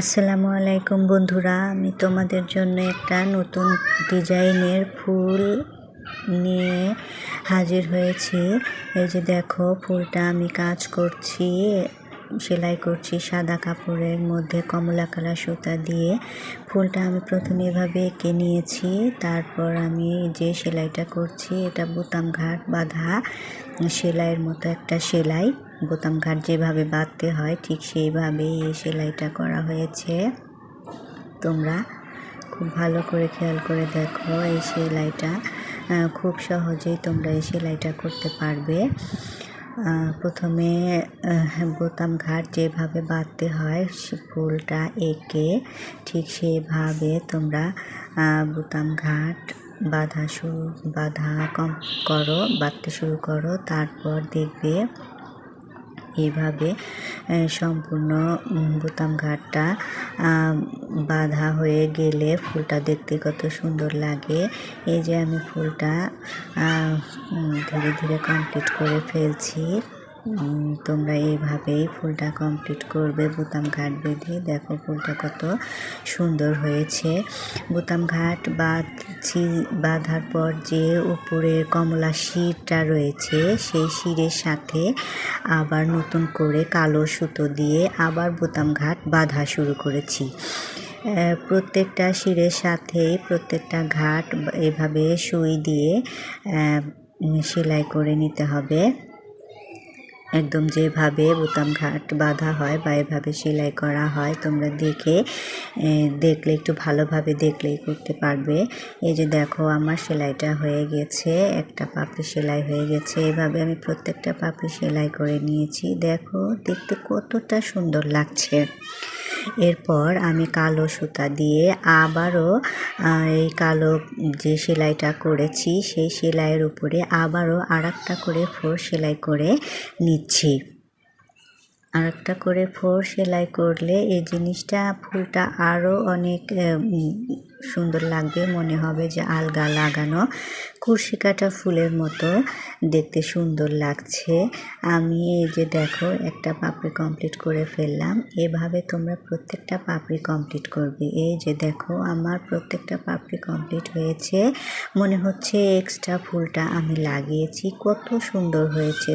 আসসালামু আলাইকুম বন্ধুরা, আমি তোমাদের জন্য একটা নতুন ডিজাইনের ফুল নিয়ে হাজির হয়েছি। এই যে দেখো, ফুলটা আমি কাজ করছি। সেলাই করছি সাদা কাপড়ের মধ্যে কমলা কালার সুতা দিয়ে। ফুলটা আমি প্রথমে এভাবে এঁকে নিয়েছি, তারপর আমি যে সেলাইটা করছি, এটা বোতাম ঘাট বাঁধা। সেলাইয়ের মতো একটা সেলাই, বোতাম ঘাট যেভাবে বাঁধতে হয় ঠিক সেইভাবেই এই সেলাইটা করা হয়েছে। তোমরা খুব ভালো করে খেয়াল করে দেখো এই সেলাইটা খুব সহজেই তোমরা এই সেলাইটা করতে পারবে। প্রথমে বোতাম ঘাট যেভাবে বাঁধতে হয় ফুলটা এঁকে ঠিক সেভাবে তোমরা বোতাম ঘাট বাঁধা শুরু, বাঁধা কম, করো, বাঁধতে শুরু করো, তারপর দেখবে এভাবে সম্পূর্ণ বোতাম ঘাটটা বাঁধা হয়ে গেলে ফুলটা দেখতে কত সুন্দর লাগে। এই যে আমি ফুলটা ধীরে ধীরে কমপ্লিট করে ফেলছি। তোমরা এইভাবেই ফুলটা কমপ্লিট করবে, বোতাম ঘাট বেঁধে। দেখো ফুলটা কত সুন্দর হয়েছে। বোতাম ঘাট বাঁধছি, বাঁধার পর যে উপরে কমলা শিরটা রয়েছে, সেই শিরের সাথে আবার নতুন করে কালো সুতো দিয়ে আবার বোতাম ঘাট বাঁধা শুরু করেছি। প্রত্যেকটা শিরের সাথেই প্রত্যেকটা ঘাট এভাবে সুই দিয়ে সেলাই করে নিতে হবে। একদম যেভাবে বোতাম ঘাট বাঁধা হয় বা এভাবে সেলাই করা হয়, তোমরা দেখে দেখলে, একটু ভালোভাবে দেখলেই করতে পারবে। এই যে দেখো, আমার সেলাইটা হয়ে গেছে, একটা পাপড়ি সেলাই হয়ে গেছে। এভাবে আমি প্রত্যেকটা পাপড়ি সেলাই করে নিয়েছি। দেখো, দেখতে কতটা সুন্দর লাগছে। এরপর আমি কালো সুতা দিয়ে আবারও এই কালো যে সেলাইটা করেছি, সেই সেলাইয়ের উপরে আবারও আর করে ফোর সেলাই করে নিচ্ছি। আর একটা করে ফোর সেলাই করলে এই জিনিসটা ফুলটা আরও অনেক সুন্দর লাগবে, মনে হবে যে আলগা লাগানো কুর্শি কাটা ফুলের মতো দেখতে সুন্দর লাগছে। আমি এই যে দেখো একটা পাপড়ি কমপ্লিট করে ফেললাম, এভাবে তোমরা প্রত্যেকটা পাপড়ি কমপ্লিট করবে। এই যে দেখো আমার প্রত্যেকটা পাপড়ি কমপ্লিট হয়েছে, মনে হচ্ছে এক্সট্রা ফুলটা আমি লাগিয়েছি, কত সুন্দর হয়েছে।